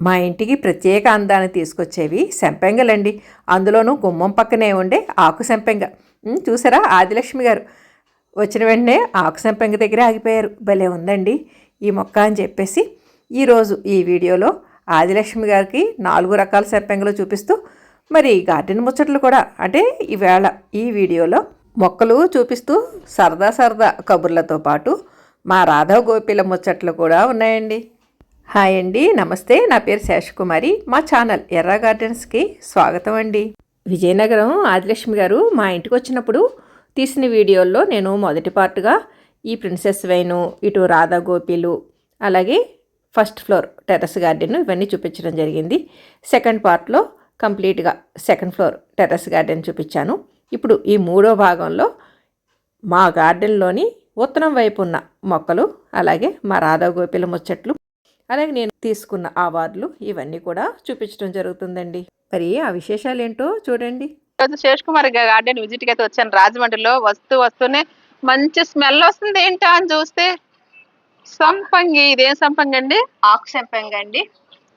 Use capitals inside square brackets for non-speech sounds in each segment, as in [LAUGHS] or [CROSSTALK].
మా ఇంటికి ప్రత్యేక అందాన్ని తీసుకొచ్చేవి సెంపెంగలండి అందులోనూ గుమ్మం పక్కనే ఉండే ఆకు సెంపెంగ చూసారా? ఆదిలక్ష్మి గారు. వచ్చిన వెంటనే ఆకు సెంపెంగ దగ్గర ఆగిపోయారు. భలే ఉందండి ఈ మొక్క అని చెప్పేసి. ఈరోజు ఈ వీడియోలో ఆదిలక్ష్మి గారికి నాలుగు రకాల సెంపెంగలు చూపిస్తూ మరి గార్డెన్ ముచ్చట్లు కూడా అంటే ఈవేళ ఈ వీడియోలో మొక్కలు చూపిస్తూ సరదా సరదా కబుర్లతో పాటు మా రాధవ గోపిల ముచ్చట్లు కూడా ఉన్నాయండి. హాయ్ అండి నమస్తే. నా పేరు శేషకుమారి. మా ఛానల్ ఎర్ర గార్డెన్స్కి స్వాగతం అండి. విజయనగరం ఆదిలక్ష్మి గారు మా ఇంటికి వచ్చినప్పుడు తీసిన వీడియోల్లో నేను మొదటి పార్ట్గా ఈ ప్రిన్సెస్ వైను ఇటు రాధా గోపిలు అలాగే ఫస్ట్ ఫ్లోర్ టెర్రస్ గార్డెన్ ఇవన్నీ చూపించడం జరిగింది. సెకండ్ పార్ట్లో కంప్లీట్గా సెకండ్ ఫ్లోర్ టెర్రస్ గార్డెన్ చూపించాను. ఇప్పుడు ఈ మూడో భాగంలో మా గార్డెన్లోని ఉత్తరం వైపు ఉన్న మొక్కలు అలాగే మా రాధా గోపిల ముచ్చట్లు అలాగే నేను తీసుకున్న అవార్డులు ఇవన్నీ కూడా చూపించడం జరుగుతుందండి. మరి ఆ విశేషాలు ఏంటో చూడండి. రోజు శేష్ కుమార్ గార్డెన్ విజిట్కి అయితే వచ్చాను. రాజమండ్రిలో వస్తూ వస్తూనే మంచి స్మెల్ వస్తుంది ఏంటా అని చూస్తే సంపంగి. ఇదేం సంపంగి అండి? ఆకు సంపెంగ అండి.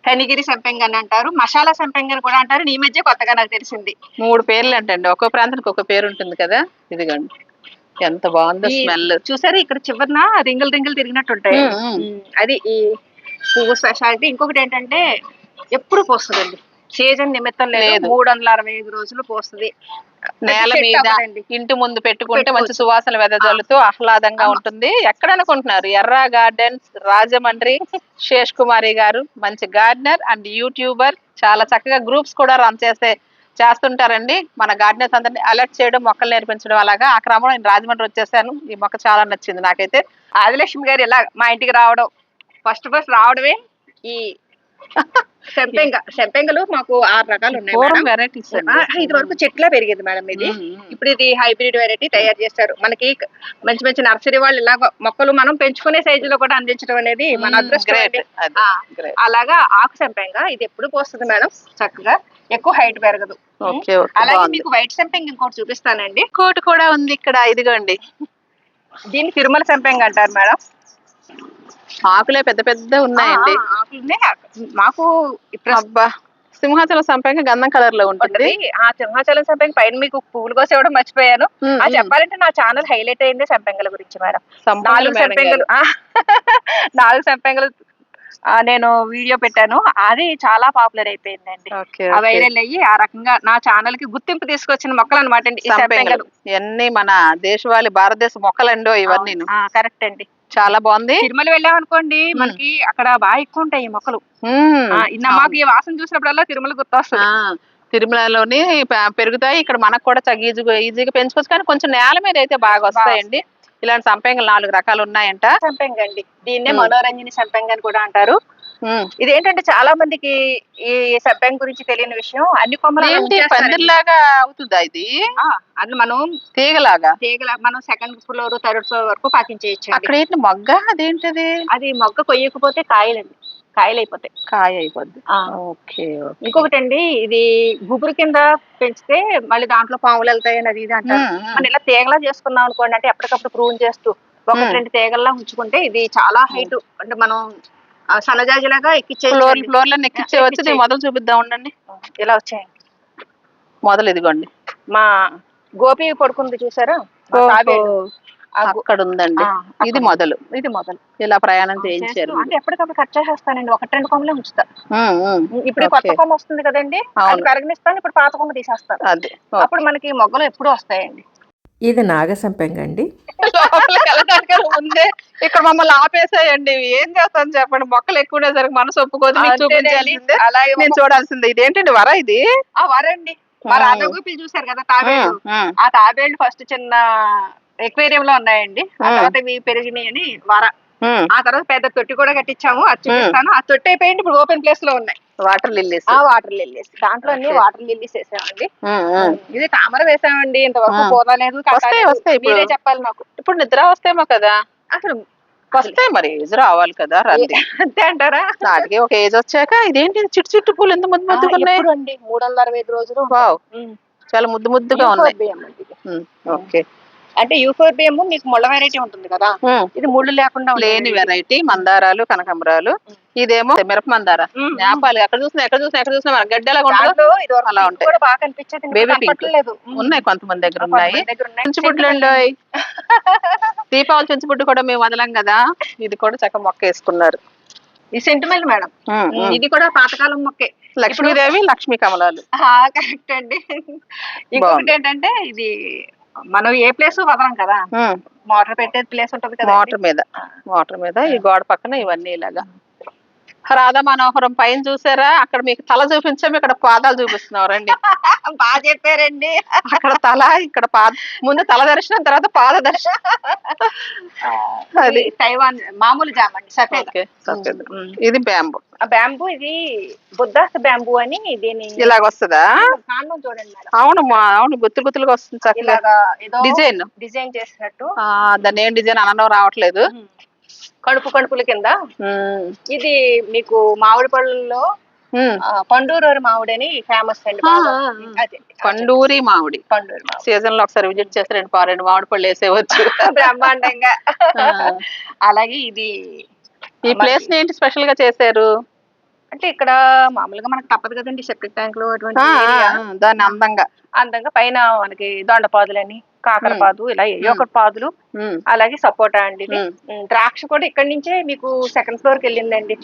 కనిగిరి సంపెంగ అని అంటారు. మసాలా సంపెంగ అని కూడా అంటారు. ఈ మధ్య కొత్తగా నాకు తెలిసింది. మూడు పేర్లు అంటండి. ఒక్కో ప్రాంతానికి ఒక పేరు ఉంటుంది కదా? ఇదిగోండి. ఎంత బాగుందో స్మెల్. చూసారు ఇక్కడ చివరిన రింగులు రింగులు తిరిగినట్టు ఉంటాయి. అది ఈ పువ్వు స్పెషాలిటీ ఇంకొకటి ఏంటంటే ఎప్పుడు పోస్తుందండి. సీజన్ నిమిత్తం లేదు. మూడు వందల అరవై ఐదు రోజులు పోస్తుంది. నేల మీద. ఇంటి ముందు పెట్టుకుంటే మంచి. సువాసన వెదజల్లుతూ ఆహ్లాదంగా. ఉంటుంది. ఎక్కడ అనుకుంటున్నారు ఎర్ర గార్డెన్స్ రాజమండ్రి శేష్ కుమారి గారు మంచి గార్డెనర్ అండ్ యూట్యూబర్. చాలా చక్కగా గ్రూప్స్ కూడా రన్ చేస్తే చేస్తుంటారండి. మన గార్డెనర్స్ అందరినీ అలర్ట్ చేయడం మొక్కలు నేర్పించడం అలాగా. ఆ క్రమంలో నేను రాజమండ్రి వచ్చేసాను. ఈ మొక్క చాలా నచ్చింది నాకైతే. ఆదిలక్ష్మి గారు ఇలా మా ఇంటికి రావడం ఫస్ట్ ఫస్ట్ రావడమే ఈ సంపెంగ సంపెంగలు మాకు ఆరు రకాలు ఉన్నాయి. వెరైటీస్ ఇది వరకు చెట్లా పెరిగేది మేడం ఇది. ఇప్పుడు ఇది హైబ్రిడ్ వెరైటీ తయారు చేస్తారు. మనకి మంచి మంచి నర్సరీ వాళ్ళు ఇలాగ మొక్కలు మనం పెంచుకునే సైజులో కూడా అందించడం అనేది మన అదృష్టం అలాగా ఆకు సంపెంగ ఇది ఎప్పుడు పోస్తుంది మేడం. చక్కగా ఎక్కువ హైట్ పెరగదు. అలాగే. మీకు వైట్ సంపెంగ ఇంకోటి చూపిస్తానండి. ఇంకోటి కూడా ఉంది ఇక్కడ ఇదిగోండి. దీన్ని తిరుమల సంపెంగ అంటారు మేడం. ఆకులే పెద్ద పెద్ద ఉన్నాయండి. మాకు ఇప్పుడు అబ్బా సింహాచలం సంపంగి గంధం కలర్లో ఉంటుంది. ఆ సింహాచలం సంపెంగ పైన మీకు పువ్వులు కోసి ఇవ్వడం మర్చిపోయాను. ఉమ్. చెప్పాలంటే నా ఛానల్ హైలైట్ అయింది సంపెంగల గురించి మేడం. నాలుగు సంపెంగలు [LAUGHS] నాలుగు సంపెంగలు నేను వీడియో పెట్టాను. అది చాలా పాపులర్ అయిపోయిందండి. వైరల్ అయ్యి ఆ రకంగా నా ఛానల్కి గుర్తింపు తీసుకొచ్చిన మొక్కలు అనమాట అండి ఇవన్నీ మన దేశవాళీ భారతదేశ మొక్కలండో ఇవన్నీ కరెక్ట్ అండి చాలా బాగుంది. తిరుమల వెళ్ళాం అనుకోండి మనకి అక్కడ బాగా ఎక్కువ ఉంటాయి ఈ మొక్కలు. మాకు ఈ వాసన చూసినప్పుడల్లా తిరుమల గుర్తొస్తుంది. తిరుమలలోని పెరుగుతాయి. ఇక్కడ మనకు కూడా ఈజీగా ఈజీగా పెంచుకోవచ్చు. కానీ కొంచెం నేల మీద అయితే బాగా వస్తాయండి. ఇలాంటి సంపెంగలు నాలుగు రకాలు ఉన్నాయంట సంపెంగ అండి దీన్నే. మనోరంజని సంపెంగ అని కూడా అంటారు. ఇదేంటంటే చాలా మందికి ఈ సంపెంగ గురించి తెలియని విషయం. అన్ని కొమ్మలు. పందిరిలాగా అవుతుందా ఇది? అది మనం తీగలాగా? తీగల మనం సెకండ్ ఫ్లోర్ థర్డ్ ఫ్లోర్ వరకు పాకించేయచ్చు అక్కడ ఏంటి మొగ్గ? అదేంటిది? అది మొగ్గ కొయ్యకపోతే కాయలండి. కాయలు అయిపోతాయి కాయ అయిపోద్ది. ఓకే. ఇంకొకటి అండి ఇది గుబురు కింద పెంచితే మళ్ళీ దాంట్లో పాములు వెళ్తాయి అది ఇది అంటారు. మనం ఇలా తీగలా చేసుకున్నాం అనుకోండి అంటే ఎప్పటికప్పుడు ప్రూవ్ చేస్తూ ఒకటి మ్మ్. రెండు తీగల్లా ఉంచుకుంటే ఇది చాలా హైట్ అంటే మనం ఆ, సన్నజాజిలాగా ఫ్లోర్ ఎక్కించేయాలి ఫ్లోర్లో ఎక్కించే వచ్చి ఎక్కించేయ్. మొదలు చూపిద్దాం ఉండండి. ఇలా వచ్చాయండి. మొదలు ఇదిగోండి. మా గోపి పడుకుంది చూసారా? అక్కడ ఉందండి ఇది. మొదలు. ఇది మొదలు. ఇలా ప్రయాణం చేయించారు. అంటే ఎప్పటికప్పుడు కట్ చేసేస్తానండి. ఒకటి రెండు కొమ్మలే ఉంచుతా. ఇప్పుడు కొత్త. కొమ్మ వస్తుంది కదండి. కరగనిస్తాను ఇప్పుడు పాత కొమ్మ తీసేస్తాను. అదే. అప్పుడు మనకి మొగ్గలు ఎప్పుడూ వస్తాయండి. ఇది నాగ సంపెంగ అండి లోపలికి వెళ్ళడానికి ముందే ఇక్కడ మమ్మల్ని ఆపేసాయండి. ఏం చేస్తాను చెప్పండి. మొక్కలు ఎక్కువ ఉండేసరికి మనసు ఒప్పుకోదు. చూపించాల్సిందే. అలాగే నేను ఒక- చూడాల్సిందే. ఇదేంటండి వర ఇది? ఆ వరండి. మా ఆ. రాధగోపిలు చూసారు కదా ఉమ్. ఆ తాబేళ్ళు ఫస్ట్ చిన్న ఎక్వేరియం లో ఉన్నాయండి. ఆ. తర్వాత ఇవి పెరిగినాయి అని వర. ఆ తర్వాత పెద్ద తొట్టి కూడా కట్టించాము. అది చూపిస్తాను. ఆ తొట్టి అయిపోయింది. ఇప్పుడు ఓపెన్ ప్లేస్లో ఉన్నాయి. Water lilies. ఆ వాటర్ లిల్లీస్. దాంట్లో అన్ని. వాటర్ లిల్లీస్ వేసామండి. ఇది తామర వేసామండి. ఇంతవరకు ఇప్పుడు. మీరే చెప్పాలి నాకు ఇప్పుడు నిద్ర వస్తేమో కదా. అసలు వస్తాయి మరి. ఏజ్ రావాలి కదా రండి. అంతే అంటారా? నాటికి ఒక ఏజ్ వచ్చాక ఇదేంటి చిట్టు చిట్టు పూలు ఎంత ముద్దు ముద్దుగా ఉన్నాయి? మూడు వందల అరవై ఐదు రోజులు. చాలా ముద్దు ముద్దుగా ఉన్నాయి. ఓకే. అంటే యూఫోర్బియం మీకు ముళ్ళ వెరైటీ ఉంటుంది కదా. ఇది ముళ్ళు లేకుండా లేని. వెరైటీ మందారాలు కనకంబరాలు. ఇదేమో మిరప మందార. నేపాలు ఎక్కడ చూసినా ఎక్కడ చూసినా ఎక్కడ చూసినా ఇది వరకు అలా ఉంటాయి. Baby pink. ఉన్నాయి కొంతమంది దగ్గర ఉన్నాయి. చుంచుబుడ్లు ఉండోయ్ [LAUGHS] దీపావళి చుంచుబుడ్డు కూడా మేము వదలం కదా. ఇది కూడా చక్క మొక్క వేసుకున్నారు. ఈ సెంటిమెంట్ మేడం. ఇది కూడా పాతకాలం మొక్కే. లక్ష్మీదేవి లక్ష్మీ కమలాలు. కరెక్ట్ అండి. ఇంకొకటి ఏంటంటే ఇది మనం ఏ ప్లేస్ వదలం కదా. మోటార్ పెట్టే ప్లేస్ ఉంటది కదా మోటార్ మీద. మోటార్ మీద ఈ గోడ పక్కన ఇవన్నీ ఇలాగా. రాధా మనోహరం పైన చూసారా? అక్కడ మీకు తల చూపించాము ఇక్కడ పాదాలు చూపిస్తున్నాం రండి. [LAUGHS] బాగా చెప్పారండి. అక్కడ తల ఇక్కడ పాద ముందు తల దర్శనం తర్వాత పాద దర్శనం. అది. తైవాన్ మామూలు జామ్ అండి సఫేద. ఇది బ్యాంబు. బ్యాంబూ ఇది బుద్ధాస్ బ్యాంబూ అని దీని ఇలాగ వస్తుందా? చూడండి అవును అవును గుత్తులు గుత్తులుగా వస్తుంది చక్కగా. డిజైన్. డిజైన్ చేసినట్టు. దాన్ని ఏం డిజైన్ అనడం రావట్లేదు. కడుపు కడుపుల కింద. ఇది మీకు మామిడి. ఆ, పండూరు మామిడి అని ఫేమస్ అండి పండూరి మామిడి. పండూరు సీజన్లో ఒకసారి విజిట్ చేస్తే రెండు పా- రెండు మామిడి పళ్ళు వేసేవచ్చు [LAUGHS] బ్రహ్మాండంగా. అలాగే ఇది ఈ ప్లేస్ని ఏంటి స్పెషల్గా చేశారు? అంటే ఇక్కడ మామూలుగా మనకు తప్పదు కదండి సెప్టిక్ అటువంటి ఆ, ఆ, area. ఆ, దాన్ని అందంగా. అందంగా పైన మనకి దొండపాదులని కాకర పాదు ఇలా ఏ ఒకటి పాదులు. అలాగే సపోటా అండి ద్రాక్ష కూడా ఇక్కడ నుంచే మీకు సెకండ్ ఫ్లోర్కి వెళ్ళిందండి.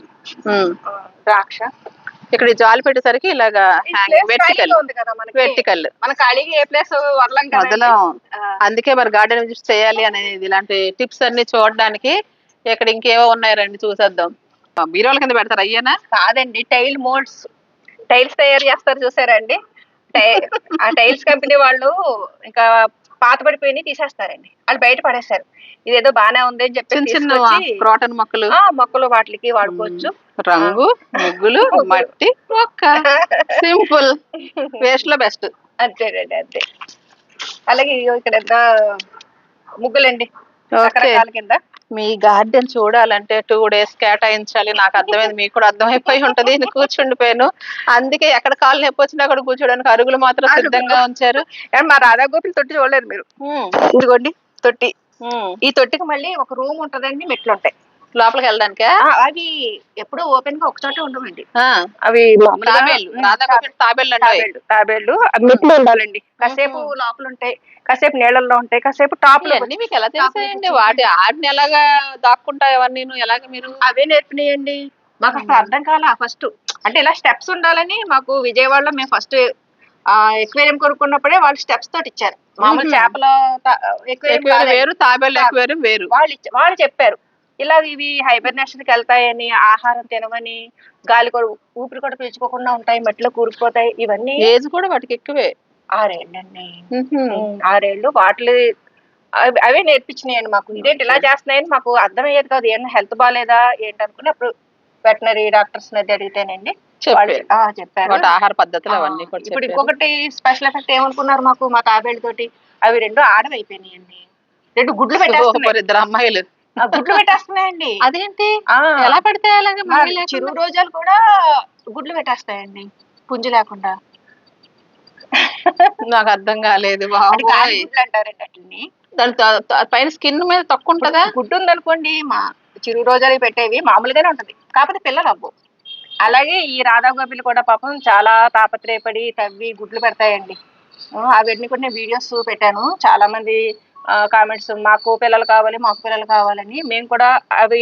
ద్రాక్ష. ఇక్కడ జాలి పెట్టేసరికి ఇలాగా place వెర్టికల్ మన ఖాళీగా ఏ ప్లేస్ వదలం అందుకే మరి గార్డెన్ విజిట్ చేయాలి అనేది ఇలాంటి టిప్స్ అన్ని చూడడానికి ఇక్కడ ఇంకేవో ఉన్నాయి రండి చూసేద్దాం. ఆ, బీరువాల కింద పెడతారు అయ్యానా? కాదండి టైల్ మోల్డ్స్ టైల్స్ తయారు చేస్తారు చూసారండి ఆ టైల్స్ కంపెనీ వాళ్ళు ఇంకా పాత పడిపోయి తీసేస్తారండి. వాళ్ళు బయట పడేస్తారు ఇదేదో బానే ఉంది అని చెప్పి చిన్న క్రోటన్ మొక్కలు. మొక్కలు వాటికి వాడుకోవచ్చు. రంగు ముగ్గులు మట్టి మొక్క. సింపుల్. వేస్ట్లో బెస్ట్. అంతేనండి అంతే. అలాగే ఇక్కడ ముగ్గులండి. రకరకాల కింద. మీ గార్డెన్ చూడాలంటే టూ డేస్ కేటాయించాలి. నాకు అర్థమైంది మీకు కూడా అర్థమైపోయి ఉంటది. నేను కూర్చుండిపోయాను. అందుకే ఎక్కడ కాళ్ళు నొప్పి వచ్చినా అక్కడ కూర్చోడానికి అరుగులు మాత్రం. సిద్ధంగా ఉంచారు. మా రాధా గోపిల్ తొట్టి చూడలేదు మీరు? ఇదిగోండి తొట్టి. ఈ తొట్టికి మళ్ళీ ఒక రూమ్ ఉంటదండి మెట్లు ఉంటాయి. లోపలికి వెళ్ళడానికా అవి ఎప్పుడు ఓపెన్గా ఒక చోటే ఉండవండి అవి. తాబేళ్ళు తాబేళ్ళు మెట్లు ఉండాలండి. కాసేపు లోపల ఉంటాయి కాసేపు నీళ్ళల్లో ఉంటాయి కాసేపు టాప్లో ఇవన్నీ మీకు ఎలా తెలిసాయండి? వాటి ఆడిని ఎలాగా దాక్కుంటాయి అవన్నీ ఎలాగ మీరు? అవే నేర్పినాయండి. మాకు అసలు అర్థం కాల ఫస్ట్. అంటే ఇలా స్టెప్స్ ఉండాలని మాకు విజయవాడలో మేము ఫస్ట్ ఎక్వేరియం కొనుక్కున్నప్పుడే వాళ్ళు స్టెప్స్ తోటి ఇచ్చారు మామూలు మ్మ్. చేపల వేరు తాబేళ్ళు ఎక్కువేరు వేరు. వాళ్ళు వాళ్ళు చెప్పారు. ఇలా ఇవి హైబర్నేషన్కి వెళ్తాయని ఆహారం తినమని గాలి కూడా ఊపిరి కూడా పీల్చుకోకుండా ఉంటాయి మట్టిలో కూరుకుపోతాయి ఇవన్నీ ఏజ్ కూడా వాటికి ఎక్కువే. ఆరేళ్ళండి. ఆరేళ్ళు వాటిని అవి- నేర్పించినాయండి మాకు. ఇదేంటి ఇలా చేస్తున్నాయని మాకు అర్థమయ్యేది కాదు. ఏమన్నా హెల్త్ బాగాలేదా ఏంటనుకుని అప్పుడు వెటనరీ డాక్టర్స్ అడిగితేనండి. చెప్పారు. వాటి ఆహార పద్ధతులు అవన్నీ ఇప్పుడు ఇంకొకటి స్పెషల్ ఎఫెక్ట్ ఏమనుకున్నారు మాకు? మా తాబేళ్ళ తోటి అవి రెండు ఆడమైపోయినాయండి రెండు గుడ్లు సూపర్ ఇద్దరు అమ్మాయిలు. గుడ్లు పెట్టేస్తున్నాయండి. అదేంటి? ఎలా పడితే అలాగే? చిరు రోజాలు కూడా గుడ్లు పెట్టేస్తాయండి పుంజు లేకుండా. నాకు అర్థం కాలేదు అంటారండి దాని పైన స్కిన్ మీద తక్కువ ఉంటుందా గుడ్డు ఉందనుకోండి మా చిరు రోజాలు పెట్టేవి మామూలుగానే ఉంటది. కాకపోతే పిల్లలు అవ్వు అలాగే ఈ రాధా గోపిలు కూడా పాపం చాలా తాపత్రయపడి తవ్వి గుడ్లు పెడతాయండి. ఆ, అవన్నీ కూడా నేను వీడియోస్ పెట్టాను. చాలా మంది కామెంట్స్ మాకు పిల్లలు కావాలి మాకు పిల్లలు కావాలని మేము కూడా అవి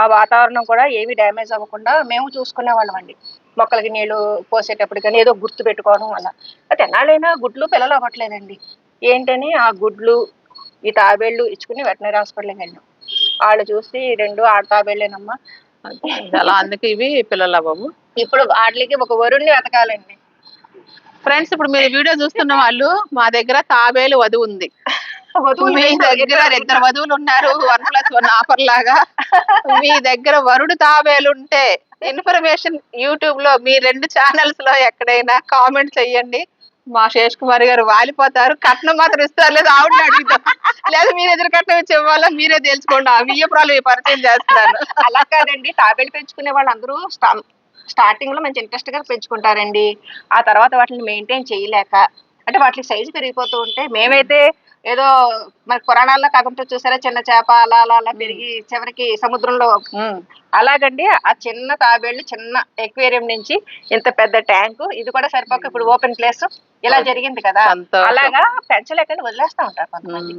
ఆ వాతావరణం కూడా ఏమి డ్యామేజ్ అవ్వకుండా మేము చూసుకునే వాళ్ళం అండి. మొక్కలకి నీళ్ళు పోసేటప్పుడు కానీ ఏదో గుర్తు పెట్టుకోవడం వల్ల. అయితే ఎన్నాళ్ళైనా గుడ్లు పిల్లలు అవ్వట్లేదండి. ఏంటని ఆ గుడ్లు ఈ తాబేళ్ళు ఇచ్చుకుని వెటనరీ హాస్పిటల్కి వెళ్ళాం. వాళ్ళు చూసి రెండు ఆడ తాబేళ్ళేనమ్మా అలా అందుకే ఇవి పిల్లలు అవ్వవు. ఇప్పుడు వాటికి ఒక వరుణ్ణి వెతకాలండి. ఫ్రెండ్స్ ఇప్పుడు మీరు వీడియో చూస్తున్న వాళ్ళు మా దగ్గర తాబేలు వధువు ఉంది. మీ దగ్గర ఇద్దరు వధువులు ఉన్నారు వన్ ప్లస్ వన్ ఆఫర్ లాగా. మీ దగ్గర వరుడు తాబేలు ఉంటే ఇన్ఫర్మేషన్ యూట్యూబ్లో మీ రెండు ఛానల్స్లో ఎక్కడైనా కామెంట్ చెయ్యండి. మా శేష్ కుమార్ గారు వాలిపోతారు. కట్నం మాత్రం ఇస్తారు లేదా? ఆవిడ అడుగుతాం లేదా మీరు ఎదురు కట్నం ఇచ్చి ఇవ్వాలా? మీరే తెలుసుకోండి. ఆ వియ్యపురాలు ఈ పరిచయం చేస్తున్నారు అలా కాదండి. తాబేలు పెంచుకునే వాళ్ళందరూ స్టా- స్టార్టింగ్లో మంచి ఇంట్రెస్ట్గా పెంచుకుంటారండి. ఆ తర్వాత వాటిని మెయింటైన్ చేయలేక అంటే వాటి సైజు పెరిగిపోతూ ఉంటే మేమైతే ఏదో మన పురాణాల్లో ఉంటుంది చూసారా? చిన్న చేప అలా అలా అలా పెరిగి చివరికి సముద్రంలో. అలాగండి ఆ చిన్న తాబేళ్ళు చిన్న ఎక్వేరియం నుంచి ఇంత పెద్ద ట్యాంకు ఇది కూడా సరిపోక ఇప్పుడు ఓపెన్ ప్లేస్. ఇలా జరిగింది కదా. అలాగా పెంచలేకండి వదిలేస్తా ఉంటారు కొంతమంది.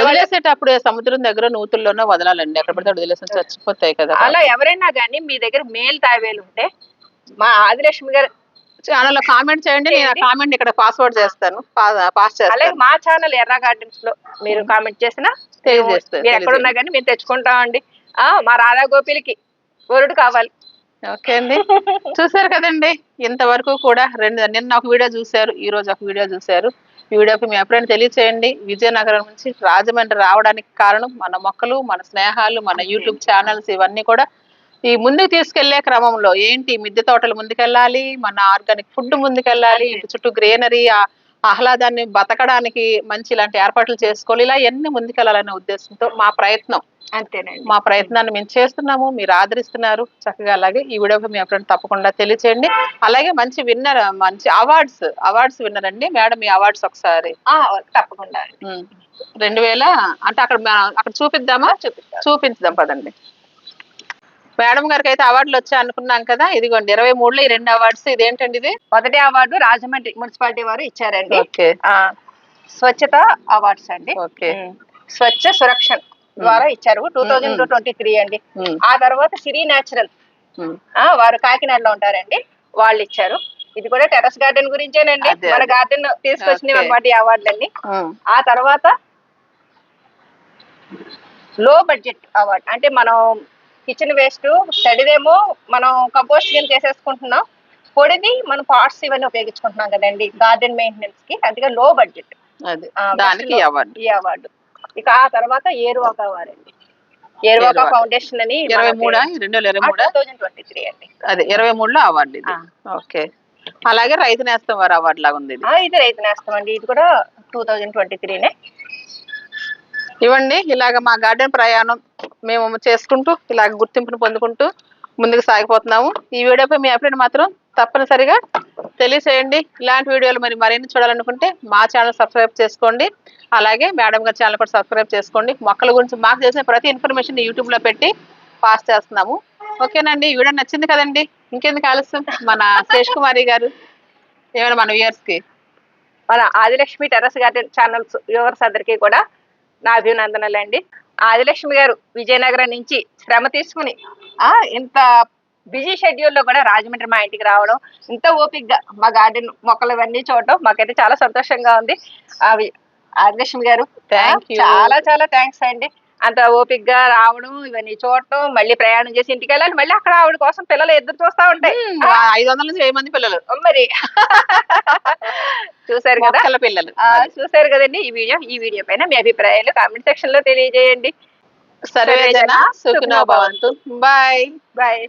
వదిలేసేటప్పుడు సముద్రం దగ్గర నూతుల్లోనే వదలాలండి. ఎక్కడ పడితే వదిలేసి చచ్చిపోతాయి కదా. అలా ఎవరైనా కానీ మీ దగ్గర మేల్ తాబేలు ఉంటే మా ఆదిలక్ష్మి గారు ఛానల్లో కామెంట్ చేయండి నేను ఆ కామెంట్ ఇక్కడ పాస్వర్డ్ చేస్తాను. పాస్ అలాగే చేస్తాను. మా ఛానల్ ఎర్ర గార్డెన్స్లో మీరు కామెంట్ చేసినా తెలియజేస్తారు, మీరు ఎక్కడున్నా కానీ మేము తెచ్చుకుంటామండి. ఆ మా రాధా గోపిలకి వరుడు కావాలి. ఓకే అండి. చూసారు కదండి ఇంతవరకు కూడా రెండు నిన్న ఒక వీడియో చూశారు ఈ రోజు ఒక వీడియో చూశారు. ఈ వీడియోకి మీ ఎప్పుడైనా తెలియచేయండి. విజయనగరం నుంచి రాజమండ్రి రావడానికి కారణం మన మొక్కలు మన స్నేహాలు మన యూట్యూబ్ ఛానల్స్ ఇవన్నీ కూడా ఈ ముందుకు తీసుకెళ్ళే క్రమంలో ఏంటి? మిద్దె తోటలు ముందుకెళ్ళాలి మన ఆర్గానిక్ ఫుడ్ ముందుకెళ్ళాలి ఇటు చుట్టూ గ్రీనరీ ఆహ్లాదాన్ని బతకడానికి మంచి ఇలాంటి ఏర్పాట్లు చేసుకోవాలి. ఇలా ఎన్ని ముందుకెళ్ళాలనే ఉద్దేశంతో మా ప్రయత్నం. అంతేనండి. మా ప్రయత్నాన్ని మేము చేస్తున్నాము మీరు ఆదరిస్తున్నారు. చక్కగా అలాగే ఈ వీడియోకి మీ ఫ్రెండ్ తప్పకుండా తెలియచేయండి. అలాగే మంచి విన్నర్ మంచి అవార్డ్స్ అవార్డ్స్ విన్నర్ అండి. మేడం ఈ అవార్డ్స్ ఒకసారి. తప్పకుండా. రెండు వేల అంటే అక్కడ మా- అక్కడ చూపిద్దామా? చూపించుదాం పదండి. మేడం గారికి అయితే అవార్డులు వచ్చాయి అనుకున్నాం కదా ఇదిగోండి ఇరవై మూడులో ఈ రెండు అవార్డ్స్ ఇదేంటండి ఇది? మొదటి అవార్డు రాజమండ్రి మున్సిపాలిటీ వారు ఇచ్చారండి. ఓకే. ఆ స్వచ్ఛత అవార్డ్స్ అండి. ఓకే. స్వచ్ఛ సురక్షణ్ ద్వారా ఇచ్చారు టూ థౌజండ్ ట్వంటీ త్రీ అండి. ఆ తర్వాత సిరి న్యాచురల్. వారు కాకినాడలో ఉంటారండి వాళ్ళు ఇచ్చారు. ఇది కూడా టెరస్ గార్డెన్ గురించేనండి. మన. గార్డెన్ తీసుకొచ్చినవి Okay. అనమాట ఈ అవార్డులన్నీ. ఆ తర్వాత లో బడ్జెట్ అవార్డ్ అంటే మనం కిచెన్ వేస్ట్ తడిదేమో మనం కంపోస్ట్ కింద చేసేసుకుంటున్నాం. పొడిది మనం పార్ట్స్ ఇవన్నీ ఉపయోగించుకుంటున్నాం కదండి గార్డెన్ మెయింటెనెన్స్కి. అందుకే లో బడ్జెట్ దానికి ఈ అవార్డు ఇక ఆ తర్వాత ఏరువాక అవార్డు అండి. ఏరువాక. ఫౌండేషన్ అని ఇరవై మూడా? రెండు వేల ఇరవై మూడా? థౌజండ్ ట్వంటీ త్రీ అండి. అదే ఇరవై మూడులో అవార్డు ఇది. ఓకే. అలాగే రైతు నేస్తం వారి అవార్డు లాగా ఉంది ఇది. రైతు నేస్తం అండి. ఇది కూడా టూ థౌజండ్ ట్వంటీ త్రీనే ఇవ్వండి. ఇలాగ మా గార్డెన్ ప్రయాణం మేము చేసుకుంటూ ఇలాగ గుర్తింపును పొందుకుంటూ ముందుకు సాగిపోతున్నాము. ఈ వీడియోపై మీ అభిప్రాయం మాత్రం తప్పనిసరిగా తెలియచేయండి. ఇలాంటి వీడియోలు మరి మరిన్ని చూడాలనుకుంటే మా ఛానల్ సబ్స్క్రైబ్ చేసుకోండి. అలాగే మేడం గారి ఛానల్ కూడా సబ్స్క్రైబ్ చేసుకోండి. మొక్కల గురించి మాకు చేసిన ప్రతి ఇన్ఫర్మేషన్ యూట్యూబ్లో పెట్టి పాస్ చేస్తున్నాము. ఓకేనండి ఈ వీడియో నచ్చింది కదండి? ఇంకెందుకు ఆలస్యం? మన శేష్ కుమారి గారు ఏమైనా మన వ్యూయర్స్కి మన Adilakshmi terrace garden channels viewers అందరికీ కూడా నా అభినందనలు అండి ఆదిలక్ష్మి గారు విజయనగరం నుంచి శ్రమ తీసుకుని ఆ ఇంత బిజీ షెడ్యూల్లో కూడా రాజమండ్రి మా ఇంటికి రావడం ఇంత ఓపిక్గా మా గార్డెన్ మొక్కలు ఇవన్నీ చూడడం మాకైతే చాలా సంతోషంగా ఉంది అవి ఆదిలక్ష్మి గారు. చాలా చాలా థ్యాంక్స్ అండి అంత ఓపిక్గా రావడం ఇవన్నీ చూడటం మళ్ళీ ప్రయాణం చేసి ఇంటికి వెళ్ళాలి. మళ్ళీ అక్కడ ఆవిడ కోసం పిల్లలు ఎదురు చూస్తా ఉంటాయి. ఐదు వందల నుంచి వెయ్యి మంది పిల్లలు. మరి. చూసారు కదా? పిల్లలు. చూసారు కదండి ఈ వీడియో. ఈ వీడియో పైన మీ అభిప్రాయాలు కామెంట్ సెక్షన్లో తెలియజేయండి సర్వేజన సుఖినో భవంతు. బాయ్. బాయ్.